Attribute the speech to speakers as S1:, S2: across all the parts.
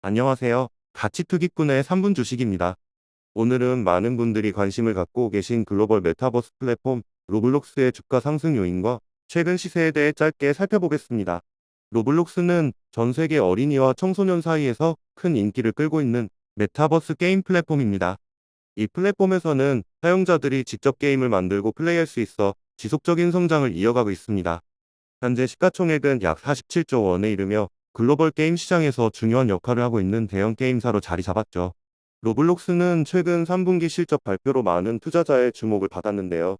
S1: 안녕하세요. 가치투기꾼의 3분 주식입니다. 오늘은 많은 분들이 관심을 갖고 계신 글로벌 메타버스 플랫폼 로블록스의 주가 상승 요인과 최근 시세에 대해 짧게 살펴보겠습니다. 로블록스는 전 세계 어린이와 청소년 사이에서 큰 인기를 끌고 있는 메타버스 게임 플랫폼입니다. 이 플랫폼에서는 사용자들이 직접 게임을 만들고 플레이할 수 있어 지속적인 성장을 이어가고 있습니다. 현재 시가총액은 약 47조 원에 이르며 글로벌 게임 시장에서 중요한 역할을 하고 있는 대형 게임사로 자리 잡았죠. 로블록스는 최근 3분기 실적 발표로 많은 투자자의 주목을 받았는데요.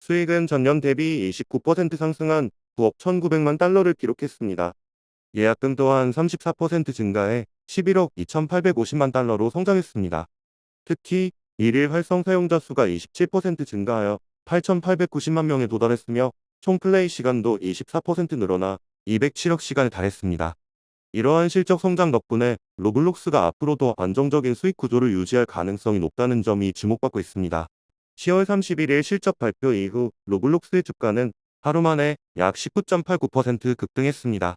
S1: 수익은 전년 대비 29% 상승한 9억 1,900만 달러를 기록했습니다. 예약금 또한 34% 증가해 11억 2,850만 달러로 성장했습니다. 특히 1일 활성 사용자 수가 27% 증가하여 8,890만 명에 도달했으며 총 플레이 시간도 24% 늘어나 207억 시간에 달했습니다. 이러한 실적 성장 덕분에 로블록스가 앞으로도 안정적인 수익 구조를 유지할 가능성이 높다는 점이 주목받고 있습니다. 10월 31일 실적 발표 이후 로블록스의 주가는 하루 만에 약 19.89% 급등했습니다.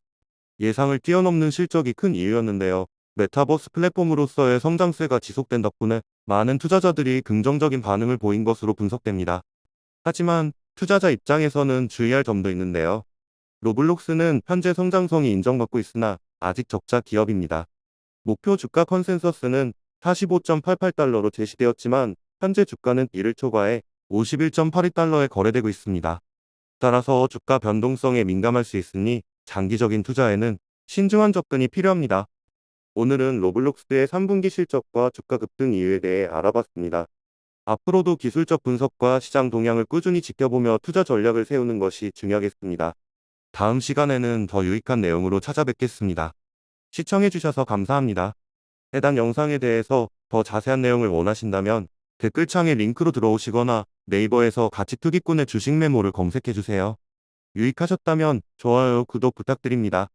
S1: 예상을 뛰어넘는 실적이 큰 이유였는데요. 메타버스 플랫폼으로서의 성장세가 지속된 덕분에 많은 투자자들이 긍정적인 반응을 보인 것으로 분석됩니다. 하지만 투자자 입장에서는 주의할 점도 있는데요. 로블록스는 현재 성장성이 인정받고 있으나 아직 적자 기업입니다. 목표 주가 컨센서스는 45.88달러로 제시되었지만 현재 주가는 이를 초과해 51.82달러에 거래되고 있습니다. 따라서 주가 변동성에 민감할 수 있으니 장기적인 투자에는 신중한 접근이 필요합니다. 오늘은 로블록스의 3분기 실적과 주가 급등 이유에 대해 알아봤습니다. 앞으로도 기술적 분석과 시장 동향을 꾸준히 지켜보며 투자 전략을 세우는 것이 중요하겠습니다. 다음 시간에는 더 유익한 내용으로 찾아뵙겠습니다. 시청해주셔서 감사합니다. 해당 영상에 대해서 더 자세한 내용을 원하신다면 댓글창에 링크로 들어오시거나 네이버에서 가치투기꾼의 주식 메모를 검색해주세요. 유익하셨다면 좋아요, 구독 부탁드립니다.